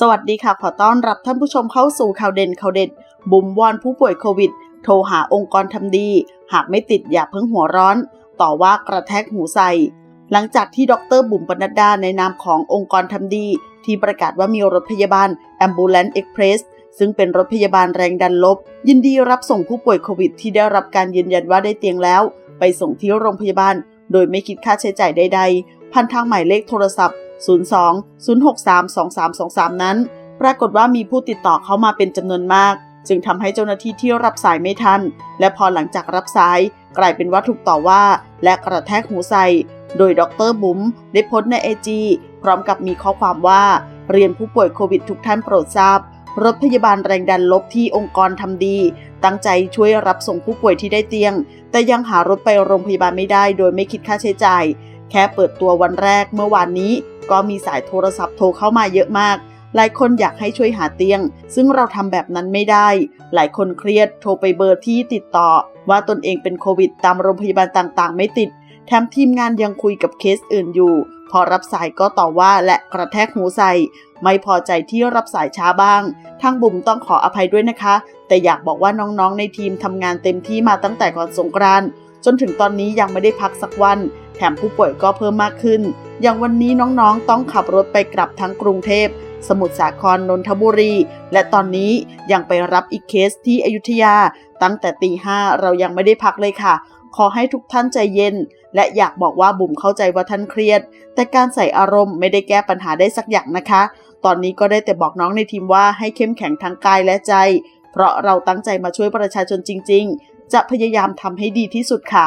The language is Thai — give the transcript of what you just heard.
สวัสดีค่ะ ขอต้อนรับท่านผู้ชมเข้าสู่ข่าวเด่นข่าวเด็ด บุ๋มวอนผู้ป่วยโควิด โทรหาองค์กรทำดี หากไม่ติดอย่าเพิ่งหัวร้อน ต่อว่ากระแทกหูใส่ หลังจากที่ดรบุ๋มปนัดดาในนามขององค์กรทำดี ที่ประกาศว่ามีรถพยาบาล Ambulance Express ซึ่งเป็นรถพยาบาลแรงดันลบ ยินดีรับส่งผู้ป่วยโควิด ที่ได้รับการยืนยันว่าได้เตียงแล้ว ไปส่งที่โรงพยาบาล โดยไม่คิดค่าใช้จ่ายใดๆพันทางหมายเลขโทรศัพท์ 02 063 2323 นั้น ปรากฏว่ามีผู้ติดต่อเข้ามาเป็นจำนวนมาก จึงทำให้เจ้าหน้าที่ที่รับสายไม่ทัน และพอหลังจากรับสาย กลายเป็นว่าถูกต่อว่า และกระแทกหูใส่โดยดรบุ๋มได้โพสต์ในไอจีพร้อมกับมีข้อความว่า เรียนผู้ป่วยโควิดทุกท่านโปรดทราบ รถพยาบาลแรงดันลบที่องค์กรทำดี ตั้งใจช่วยรับส่งผู้ป่วยที่ได้เตียง แต่ยังหารถไปโรงพยาบาลไม่ได้ โดยไม่คิดค่าใช้จ่าย แค่เปิดตัววันแรกเมื่อวานนี้ ก็มีสายโทรศัพท์โทรเข้ามาเยอะมาก หลายคนอยากให้ช่วยหาเตียง ซึ่งเราทำแบบนั้นไม่ได้ หลายคนเครียดโทรไปเบอร์ที่ติดต่อ ว่าตนเองเป็นโควิด ตามโรงพยาบาลต่างๆ ไม่ติด แถมทีมงานยังคุยกับเคสอื่นอยู่ พอรับสายก็ต่อว่าและกระแทกหูใส่ไม่พอใจที่รับสายช้าบ้าง ทางบุ๋มต้องขออภัยด้วยนะคะ แต่อยากบอกว่าน้องๆ ในทีมทำงานเต็มที่มาตั้งแต่ก่อนสงกรานต์จนถึงตอนนี้ยังไม่ได้พักสักวัน แถมผู้ป่วยก็เพิ่มมากขึ้น อย่างวันนี้น้องๆ ต้องขับรถไปกลับทั้งกรุงเทพ สมุทรสาครนนทบุรี และตอนนี้ยังไปรับอีกเคสที่อยุธยา ตั้งแต่ตีห้าเรายังไม่ได้พักเลยค่ะ ขอให้ทุกท่านใจเย็น และอยากบอกว่าบุ๋มเข้าใจว่าท่านเครียด แต่การใส่อารมณ์ไม่ได้แก้ปัญหาได้สักอย่างนะคะ ตอนนี้ก็ได้แต่บอกน้องในทีมว่าให้เข้มแข็งทั้งกายและใจ เพราะเราตั้งใจมาช่วยประชาชนจริง ๆ จะพยายามทำให้ดีที่สุดค่ะ